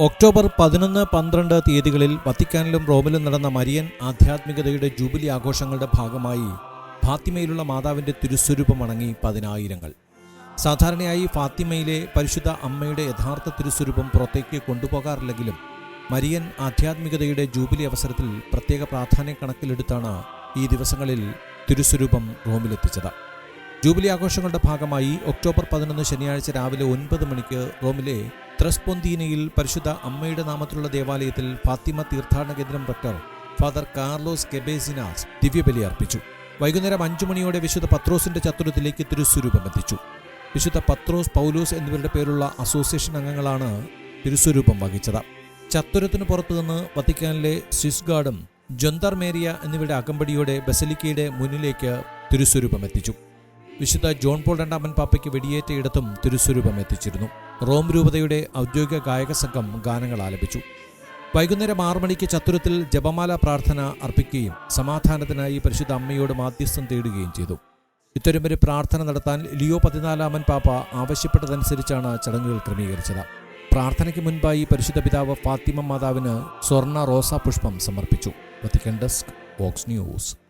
October പതിനൊന്ന് പന്ത്രണ്ട് തീയതികളിൽ വത്തിക്കാനിലും റോമിലും നടന്ന മരിയൻ ആധ്യാത്മികതയുടെ ജൂബിലി ആഘോഷങ്ങളുടെ ഭാഗമായി ഫാത്തിമയിലുള്ള മാതാവിന്റെ തിരുസ്വരൂപം വണങ്ങി പതിനായിരങ്ങൾ. സാധാരണയായി ഫാത്തിമയിലെ പരിശുദ്ധ അമ്മയുടെ യഥാർത്ഥ തിരുസ്വരൂപം പുറത്തേക്ക് കൊണ്ടുപോകാറില്ലെങ്കിലും മരിയൻ ആധ്യാത്മികതയുടെ ജൂബിലി അവസരത്തിൽ പ്രത്യേക പ്രാധാന്യം കണക്കിലെടുത്താണ് ഈ ദിവസങ്ങളിൽ തിരുസ്വരൂപം റോമിലെത്തിച്ചത്. ജൂബിലി ആഘോഷങ്ങളുടെ ഭാഗമായി ഒക്ടോബർ പതിനൊന്ന് ശനിയാഴ്ച രാവിലെ ഒൻപത് മണിക്ക് റോമിലെ ത്രസ്പൊന്തീനയിൽ പരിശുദ്ധ അമ്മയുടെ നാമത്തിലുള്ള ദേവാലയത്തിൽ ഫാത്തിമ തീർത്ഥാടന കേന്ദ്രം റക്ടർ ഫാദർ കാർലോസ് കെബേസിനാസ് ദിവ്യബലി അർപ്പിച്ചു. വൈകുന്നേരം അഞ്ചു മണിയോടെ വിശുദ്ധ പത്രോസിന്റെ ചത്തുരത്തിലേക്ക് തിരുസ്വരൂപം എത്തിച്ചു. വിശുദ്ധ പത്രോസ് പൗലോസ് എന്നിവരുടെ പേരുള്ള അസോസിയേഷൻ അംഗങ്ങളാണ് തിരുസ്വരൂപം വഹിച്ചത്. ചത്തുരത്തിനു പുറത്തുനിന്ന് വത്തിക്കാനിലെ സ്വിസ് ഗാർഡും ജൊന്തർമേരിയ എന്നിവരുടെ അകമ്പടിയോടെ ബസലിക്കയുടെ മുന്നിലേക്ക് തിരുസ്വരൂപം എത്തിച്ചു. വിശുദ്ധ ജോൺ പോൾ രണ്ടാമൻ പാപ്പയ്ക്ക് വെടിയേറ്റയിടത്തും തിരുസ്വരൂപം എത്തിച്ചിരുന്നു. റോം രൂപതയുടെ ഔദ്യോഗിക ഗായക സംഘം ഗാനങ്ങൾ ആലപിച്ചു. വൈകുന്നേരം ആറു മണിക്ക് ചത്തുരത്തിൽ ജപമാല പ്രാർത്ഥന അർപ്പിക്കുകയും സമാധാനത്തിനായി പരിശുദ്ധ അമ്മയോട് മാധ്യസ്ഥം തേടുകയും ചെയ്തു. ഇത്തരം ഒരു പ്രാർത്ഥന നടത്താൻ ലിയോ പതിനാലാമൻ പാപ്പ ആവശ്യപ്പെട്ടതനുസരിച്ചാണ് ചടങ്ങുകൾ ക്രമീകരിച്ചത്. പ്രാർത്ഥനയ്ക്ക് മുൻപായി പരിശുദ്ധ പിതാവ് ഫാത്തിമ മാതാവിന് സ്വർണ റോസാ പുഷ്പം സമർപ്പിച്ചു. Vatican desk box news.